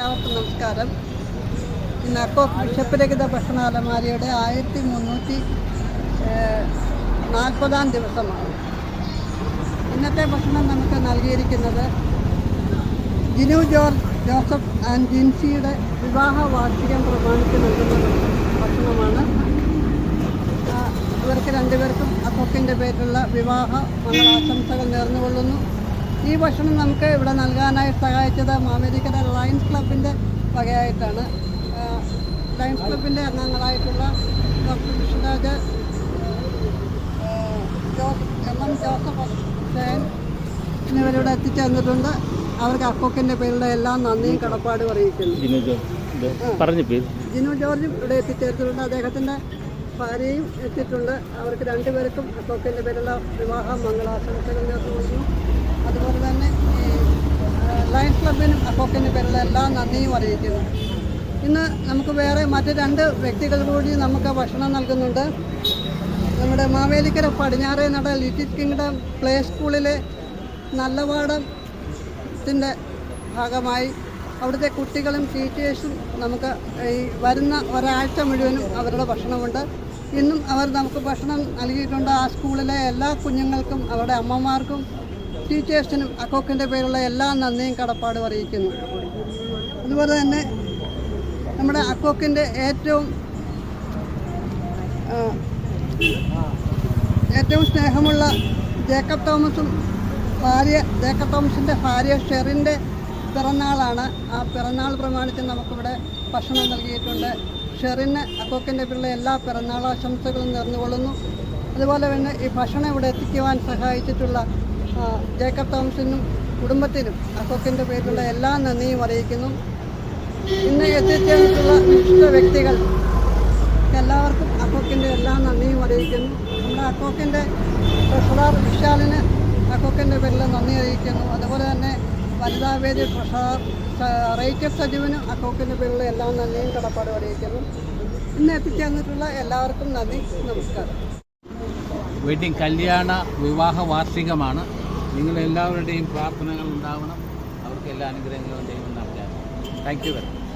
എല്ലാവർക്കും നമസ്കാരം. ഇന്ന് അക്കോക്ക് വിശപ്പരഹിത ഭക്ഷണ അലമാരിയുടെ ആയിരത്തി മുന്നൂറ്റി നാൽപ്പതാം ദിവസമാണ്. ഇന്നത്തെ ഭക്ഷണം നമുക്ക് നൽകിയിരിക്കുന്നത് ജിനു ജോർജ് ജോസഫ് ആൻഡ് ജിൻസിയുടെ വിവാഹ വാർഷികം പ്രമാണിച്ച് നൽകുന്ന ഭക്ഷണമാണ്. ഇവർക്ക് രണ്ടുപേർക്കും അക്കോക്കിന്റെ പേരിലുള്ള വിവാഹ മംഗളാശംസകൾ നേർന്നുകൊള്ളുന്നു. ഈ ഭക്ഷണം നമുക്ക് ഇവിടെ നൽകാനായി സഹായിച്ചത് മാവേലിക്കര ലയൺസ് ക്ലബിന്റെ വകയായിട്ടാണ്. ലയൻസ് ലയൺസ് ക്ലബിന്റെ അംഗങ്ങളായിട്ടുള്ള doctor Krishnaraj M M Joseph Hussain എന്നിവരിവിടെ എത്തിച്ചേർന്നിട്ടുണ്ട്. അവർക്ക് അക്കോക്കിന്റെ പേരിലുള്ള എല്ലാ നന്ദിയും കടപ്പാടും അറിയിക്കുന്നു. ജിനു ജോർജും ഇവിടെ എത്തിച്ചേർത്തിട്ടുണ്ട്. അദ്ദേഹത്തിന്റെ ഭാര്യയും എത്തിയിട്ടുണ്ട്. അവർക്ക് രണ്ടുപേർക്കും അക്കോക്കിന്റെ പേരിലുള്ള വിവാഹ മംഗളാശംസകൾ നേർന്നുകൊള്ളുന്നു അതുപോലെ തന്നെ ഈ ആ, ലയൺസ് പേരിൽ എല്ലാ നന്ദിയും അറിയിക്കുന്നു. ഇന്ന് നമുക്ക് വേറെ മറ്റ് രണ്ട് വ്യക്തികൾ കൂടി നമുക്ക് ഭക്ഷണം നൽകുന്നുണ്ട്. നമ്മുടെ മാവേലിക്കര പടിഞ്ഞാറേ നട ലിറ്റിൽ കിങ്ഡം പ്ലേ സ്കൂളിലെ നല്ലപാടത്തിന്റെ ഭാഗമായി അവിടുത്തെ കുട്ടികളും ടീച്ചേഴ്സും നമുക്ക് ഈ വരുന്ന ഒരാഴ്ച മുഴുവനും അവരുടെ ഭക്ഷണമുണ്ട്. ഇന്നും അവർ നമുക്ക് ഭക്ഷണം നൽകിയിട്ടുണ്ട് ആ സ്കൂളിലെ എല്ലാ കുഞ്ഞുങ്ങൾക്കും അവരുടെ അമ്മമാർക്കും ടീച്ചേഴ്സിനും അക്കോക്കിന്റെ പേരുള്ള എല്ലാ നന്ദിയും കടപ്പാടും അറിയിക്കുന്നു. അതുപോലെ തന്നെ നമ്മുടെ അക്കോക്കിന്റെ ഏറ്റവും ഏറ്റവും സ്നേഹമുള്ള ജേക്കബ് തോമസും ഭാര്യ ജേക്കബ് തോമസിന്റെ ഭാര്യ ഷെറിന്റെ പിറന്നാളാണ്. ആ പിറന്നാൾ പ്രമാണിച്ച് നമുക്കിവിടെ ഭക്ഷണം നൽകിയിട്ടുണ്ട്. ഷെറിന് അക്കോക്കിന്റെ പിള്ള എല്ലാ പിറന്നാൾ ആശംസകളും നേർന്നുകൊള്ളുന്നു. അതുപോലെ തന്നെ ഈ ഭക്ഷണം ഇവിടെ എത്തിക്കുവാൻ സഹായിച്ചിട്ടുള്ള ജേക്കബ് തോമസിനും കുടുംബത്തിനും അക്കോക്കിന്റെ പേരിലുള്ള എല്ലാ നന്ദിയും അറിയിക്കുന്നു. ഇന്ന് എത്തിച്ചേർന്നിട്ടുള്ള വിശിഷ്ട വ്യക്തികൾ എല്ലാവർക്കും അക്കോക്കിന്റെ എല്ലാ നന്ദിയും അറിയിക്കുന്നു. നമ്മുടെ അക്കോക്കിന്റെ ട്രഷറർ വിശാലിന് അക്കോക്കിന്റെ പേരിൽ നന്ദി അറിയിക്കുന്നു. അതുപോലെ തന്നെ വനിതാ വേദി ട്രഷറർ സ- റേച്ചൽ സജീവിനും അക്കോക്കിന്റെ പേരിലുള്ള എല്ലാ നന്ദിയും കടപ്പാടും അറിയിക്കുന്നു. ഇന്ന് എത്തിച്ചേർന്നിട്ടുള്ള എല്ലാവർക്കും നന്ദി നമസ്കാരം. വെഡിങ് കല്യാണ വിവാഹ വാർഷികമാണ്. നിങ്ങളെല്ലാവരുടെയും പ്രാർത്ഥനകൾ ഉണ്ടാവണം. അവർക്ക് എല്ലാ അനുഗ്രഹങ്ങളും ദൈവം നൽകാൻ താങ്ക് യു വെരി മച്ച്